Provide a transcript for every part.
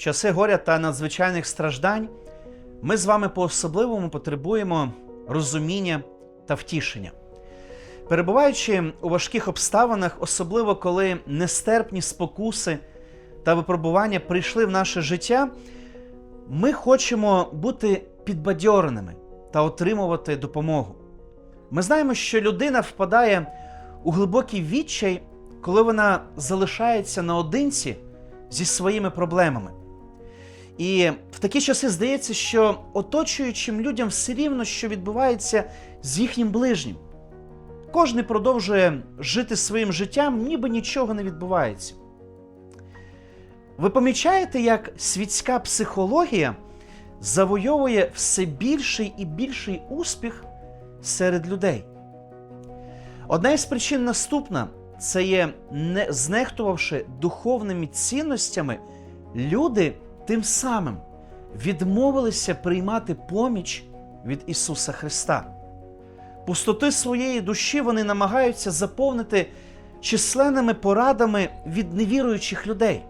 Часи горя та надзвичайних страждань ми з вами по-особливому потребуємо розуміння та втішення. Перебуваючи у важких обставинах, особливо коли нестерпні спокуси та випробування прийшли в наше життя, ми хочемо бути підбадьореними та отримувати допомогу. Ми знаємо, що людина впадає у глибокий відчай, коли вона залишається наодинці зі своїми проблемами. І в такі часи здається, що оточуючим людям все рівно, що відбувається з їхнім ближнім. Кожен продовжує жити своїм життям, ніби нічого не відбувається. Ви помічаєте, як світська психологія завойовує все більший і більший успіх серед людей? Одна із причин наступна це є, не знехтувавши духовними цінностями, люди тим самим відмовилися приймати поміч від Ісуса Христа. Пустоти своєї душі вони намагаються заповнити численними порадами від невіруючих людей.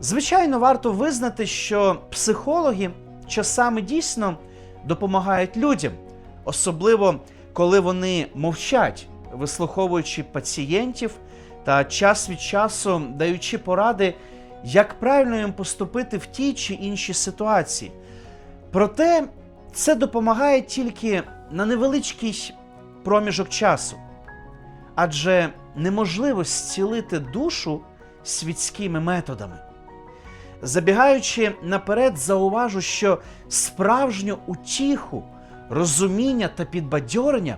Звичайно, варто визнати, що психологи часами дійсно допомагають людям, особливо коли вони мовчать, вислуховуючи пацієнтів та час від часу даючи поради, як правильно їм поступити в тій чи іншій ситуації. Проте це допомагає тільки на невеличкий проміжок часу, адже неможливо зцілити душу світськими методами. Забігаючи наперед, зауважу, що справжню утіху, розуміння та підбадьорення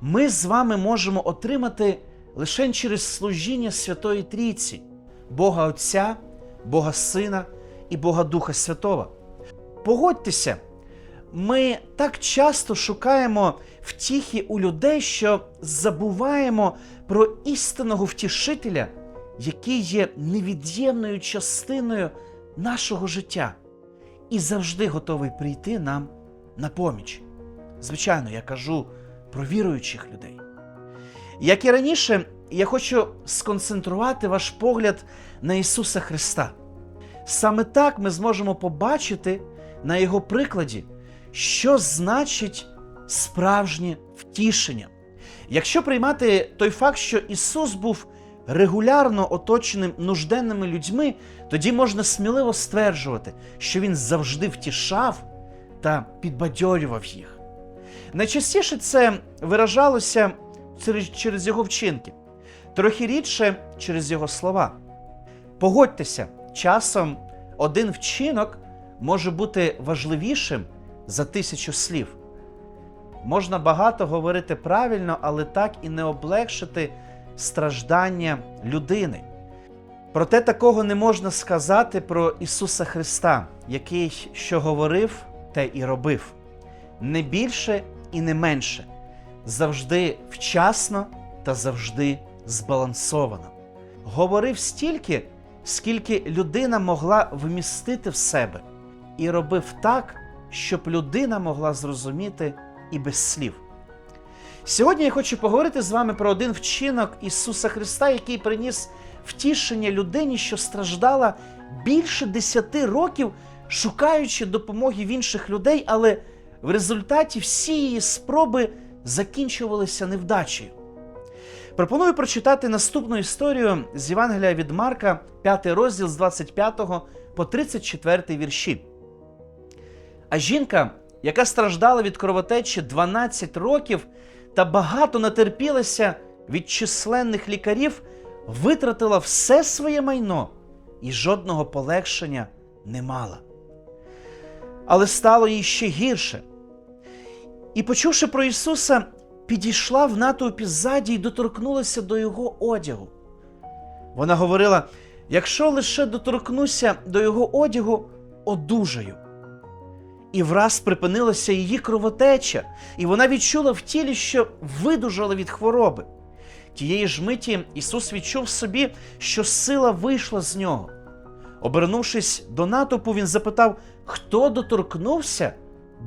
ми з вами можемо отримати лише через служіння Святої Трійці, Бога Отця, Бога Сина і Бога Духа Святого. Погодьтеся, ми так часто шукаємо втіхи у людей, що забуваємо про істинного втішителя, який є невід'ємною частиною нашого життя і завжди готовий прийти нам на поміч. Звичайно, я кажу про віруючих людей. Як і раніше, я хочу сконцентрувати ваш погляд на Ісуса Христа. Саме так ми зможемо побачити на Його прикладі, що значить справжнє втішення. Якщо приймати той факт, що Ісус був регулярно оточеним нужденними людьми, тоді можна сміливо стверджувати, що Він завжди втішав та підбадьорював їх. Найчастіше це виражалося через, його вчинки, трохи рідше через його слова. Погодьтеся, часом один вчинок може бути важливішим за тисячу слів. Можна багато говорити правильно, але так і не облегшити страждання людини. Проте такого не можна сказати про Ісуса Христа, який що говорив, те і робив. Не більше і не менше, завжди вчасно та завжди збалансовано. Говорив стільки, скільки людина могла вмістити в себе, і робив так, щоб людина могла зрозуміти і без слів. Сьогодні я хочу поговорити з вами про один вчинок Ісуса Христа, який приніс втішення людині, що страждала більше десяти років, шукаючи допомоги в інших людей, але в результаті всі її спроби закінчувалися невдачею. Пропоную прочитати наступну історію з Євангелія від Марка, 5 розділ з 25 по 34 вірші. А жінка, яка страждала від кровотечі 12 років та багато натерпілася від численних лікарів, витратила все своє майно і жодного полегшення не мала. Але стало їй ще гірше. І, почувши про Ісуса, підійшла в натовпі ззаді і доторкнулася до Його одягу. Вона говорила: якщо лише доторкнуся до Його одягу, одужаю. І враз припинилася її кровотеча, і вона відчула в тілі, що видужала від хвороби. Тієї ж миті Ісус відчув собі, що сила вийшла з нього. Обернувшись до натовпу, він запитав, хто доторкнувся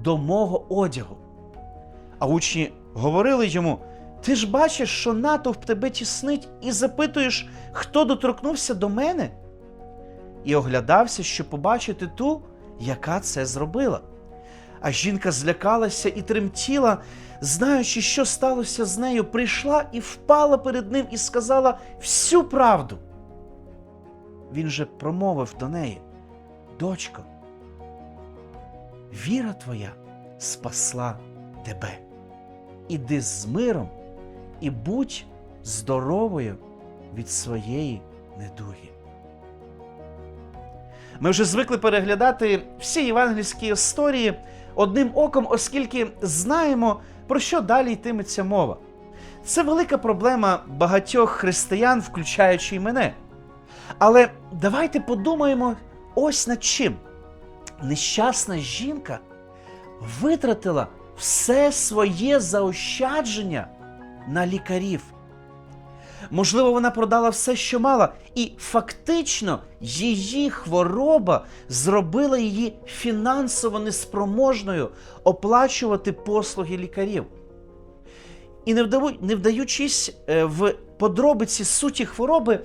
до мого одягу. А учні говорили йому: Ти ж бачиш, що натовп тебе тіснить, і запитуєш, хто доторкнувся до мене? і оглядався, щоб побачити ту, яка це зробила. А жінка злякалася і тремтіла, знаючи, що сталося з нею, прийшла і впала перед ним і сказала всю правду. Він же промовив до неї: Дочко, віра твоя спасла тебе. Іди з миром і будь здоровою від своєї недуги. Ми вже звикли переглядати всі євангельські історії одним оком, оскільки знаємо, про що далі йтиметься мова. Це велика проблема багатьох християн, включаючи й мене. Але давайте подумаємо ось над чим. Нещасна жінка витратила все своє заощадження на лікарів. Можливо, вона продала все, що мала, і фактично її хвороба зробила її фінансово неспроможною оплачувати послуги лікарів. І не, вдаючись е, в подробиці суті хвороби,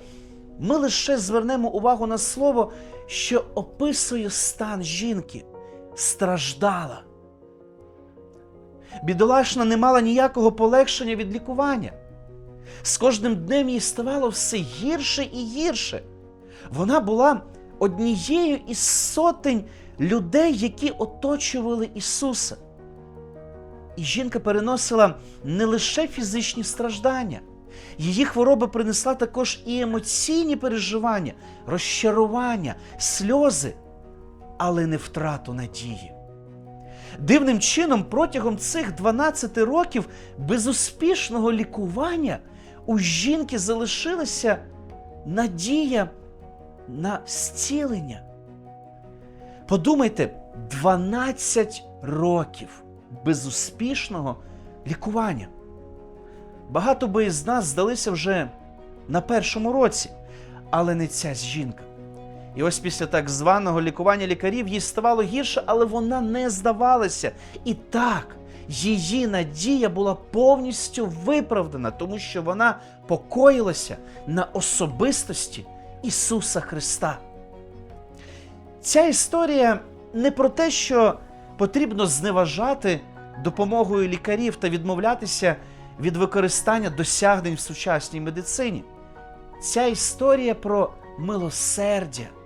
ми лише звернемо увагу на слово, що описує стан жінки, страждала. Бідолашна не мала ніякого полегшення від лікування. З кожним днем їй ставало все гірше і гірше. Вона була однією із сотень людей, які оточували Ісуса. І жінка переносила не лише фізичні страждання, її хвороба принесла також і емоційні переживання, розчарування, сльози, але не втрату надії. Дивним чином, протягом цих 12 років безуспішного лікування у жінки залишилася надія на зцілення. Подумайте, 12 років безуспішного лікування. Багато би із нас здалися вже на першому році, але не ця жінка. І ось після так званого лікування лікарів їй ставало гірше, але вона не здавалася. І так, її надія була повністю виправдана, тому що вона покоїлася на особистості Ісуса Христа. Ця історія не про те, що потрібно зневажати допомогою лікарів та відмовлятися від використання досягнень в сучасній медицині. Ця історія про милосердя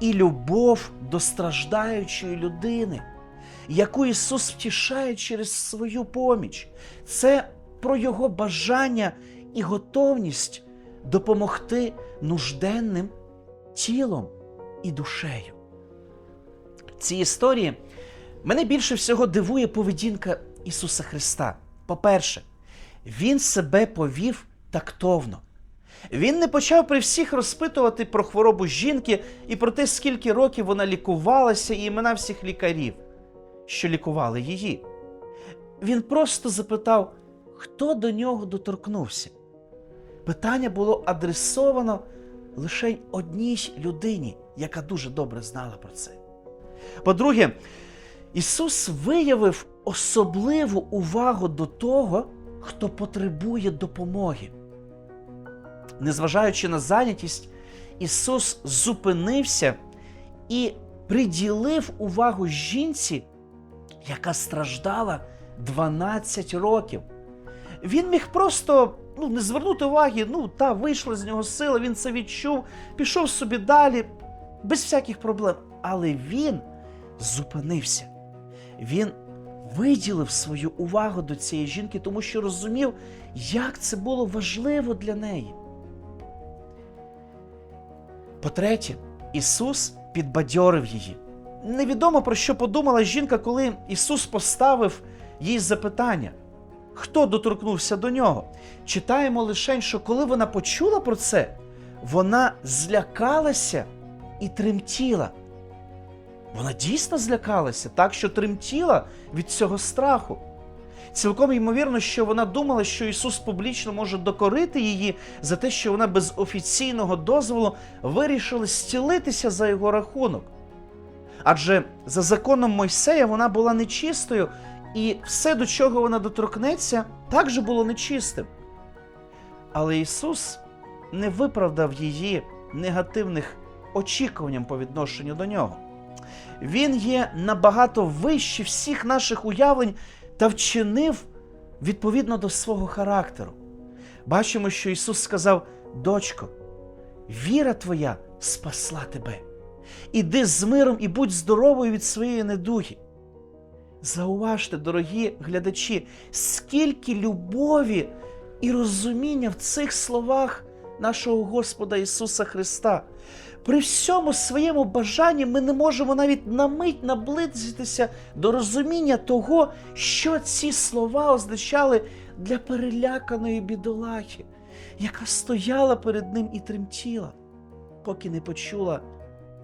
і любов до страждаючої людини, яку Ісус втішає через свою поміч. Це про Його бажання і готовність допомогти нужденним тілом і душею. В цій історії мене більше всього дивує поведінка Ісуса Христа. По-перше, Він себе повів тактовно. Він не почав при всіх розпитувати про хворобу жінки і про те, скільки років вона лікувалася, і імена всіх лікарів, що лікували її. Він просто запитав, хто до нього доторкнувся. Питання було адресовано лише одній людині, яка дуже добре знала про це. По-друге, Ісус виявив особливу увагу до того, хто потребує допомоги. Незважаючи на зайнятість, Ісус зупинився і приділив увагу жінці, яка страждала 12 років. Він міг просто ну, не звернути уваги, ну, та вийшла з нього сила, він це відчув, пішов собі далі, без всяких проблем. Але він зупинився. Він виділив свою увагу до цієї жінки, тому що розумів, як це було важливо для неї. По-третє, Ісус підбадьорив її. Невідомо про що подумала жінка, коли Ісус поставив їй запитання, хто доторкнувся до нього. Читаємо лише, що коли вона почула про це, вона злякалася і тремтіла. Вона дійсно злякалася, так що тремтіла від цього страху. Цілком ймовірно, що вона думала, що Ісус публічно може докорити її за те, що вона без офіційного дозволу вирішила зцілитися за його рахунок. Адже за законом Мойсея вона була нечистою, і все, до чого вона доторкнеться, також було нечистим. Але Ісус не виправдав її негативних очікуванням по відношенню до нього. Він є набагато вище всіх наших уявлень та вчинив відповідно до свого характеру. Бачимо, що Ісус сказав: Дочко, віра твоя спасла тебе. Іди з миром і будь здоровою від своєї недуги. Зауважте, дорогі глядачі, скільки любові і розуміння в цих словах нашого Господа Ісуса Христа. При всьому своєму бажанні ми не можемо навіть на мить наблизитися до розуміння того, що ці слова означали для переляканої бідолахи, яка стояла перед ним і тремтіла, поки не почула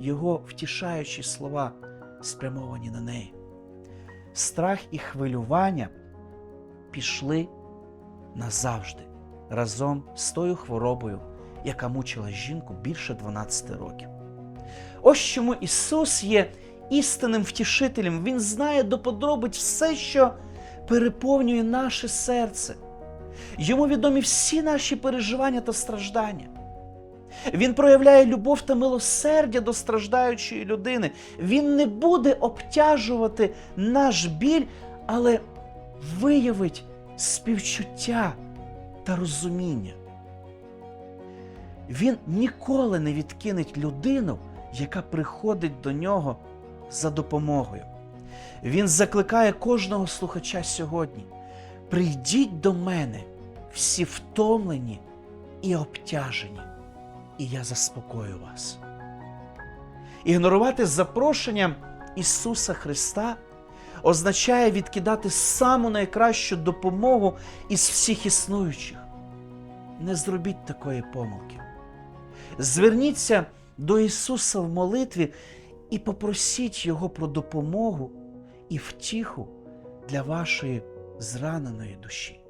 його втішаючі слова, спрямовані на неї. Страх і хвилювання пішли назавжди разом з тою хворобою, яка мучила жінку більше 12 років. Ось чому Ісус є істинним втішителем. Він знає до подробиць все, що переповнює наше серце. Йому відомі всі наші переживання та страждання. Він проявляє любов та милосердя до страждаючої людини. Він не буде обтяжувати наш біль, але виявить співчуття та розуміння. Він ніколи не відкинеть людину, яка приходить до нього за допомогою. Він закликає кожного слухача сьогодні: прийдіть до мене, всі втомлені і обтяжені, і я заспокою вас. Ігнорувати запрошення Ісуса Христа означає відкидати саму найкращу допомогу із всіх існуючих. Не зробіть такої помилки. Зверніться до Ісуса в молитві і попросіть Його про допомогу і втіху для вашої зраненої душі.